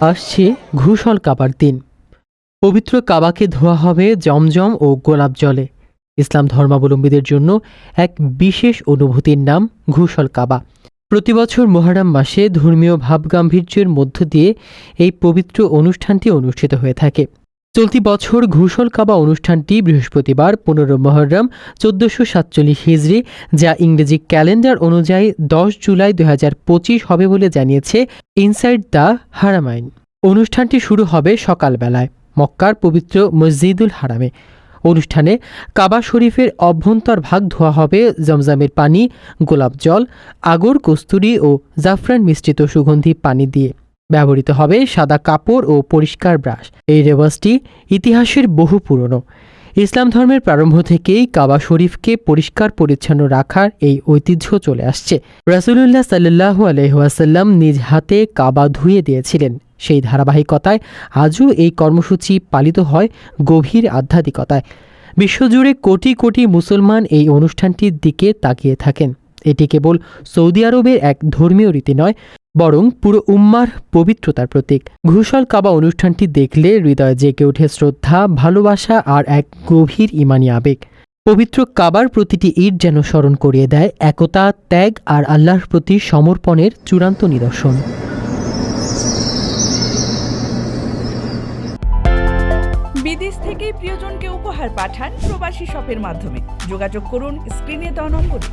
আসছে ঘুষল কাবার দিন। পবিত্র কাবাকে ধোয়া হবে জমজম ও গোলাপ জলে। ইসলাম ধর্মাবলম্বীদের জন্য এক বিশেষ অনুভূতির নাম ঘুষল কাবা। প্রতিবছর মহারাম মাসে ধর্মীয় ভাবগাম্ভীর্যের মধ্য দিয়ে এই পবিত্র অনুষ্ঠানটি অনুষ্ঠিত হয়ে থাকে। চলতি বছর ঘুষল কাবা অনুষ্ঠানটি বৃহস্পতিবার পনেরো মহরম চোদ্দশো সাতচল্লিশ হিজড়ি, যা ইংরেজি ক্যালেন্ডার অনুযায়ী দশ জুলাই দু হাজার পঁচিশ হবে বলে জানিয়েছে ইনসাইড দ্য হারামাইন। অনুষ্ঠানটি শুরু হবে সকালবেলায় মক্কার পবিত্র মসজিদুল হারামে। অনুষ্ঠানে কাবা শরীফের অভ্যন্তর ভাগ ধোয়া হবে, জমজমের পানি, গোলাপ জল, আগর, কস্তুরি ও জাফরান মিশ্রিত সুগন্ধি পানি দিয়ে। ব্যবহৃত হবে সাদা কাপড় ও পরিষ্কার ব্রাশ। এই রেওয়াজটি ইতিহাসের বহু পুরনো। ইসলাম ধর্মের প্রারম্ভ থেকেই কাবা শরীফকে পরিষ্কার পরিচ্ছন্ন রাখার এই ঐতিহ্য চলে আসছে। রাসুলুল্লাহ সাল্লাহু আলহাসাল্লাম নিজ হাতে কাবা ধুয়ে দিয়েছিলেন। সেই ধারাবাহিকতায় আজও এই কর্মসূচি পালিত হয় গভীর আধ্যাত্মিকতায়। বিশ্বজুড়ে কোটি কোটি মুসলমান এই অনুষ্ঠানটির দিকে তাকিয়ে থাকেন। এটি কেবল সৌদি আরবের এক ধর্মীয় রীতি নয়, বরং পুরো উম্মার পবিত্রতার প্রতীক। ঘুষল কাবা অনুষ্ঠানটি দেখলে হৃদয় জেগে ওঠে শ্রদ্ধা, ভালোবাসা আর এক গভীর ইমানি আবেগ। পবিত্র কাবার প্রতিটি ঈদ যেন স্মরণ করিয়ে দেয় একতা, ত্যাগ আর আল্লাহর প্রতি সমর্পণের চূড়ান্ত নিদর্শন। বিদেশ থেকে প্রিয়জনকে উপহার পাঠান প্রবাসী শপের মাধ্যমে। যোগাযোগ করুন স্ক্রিনে দেওয়া নম্বরে।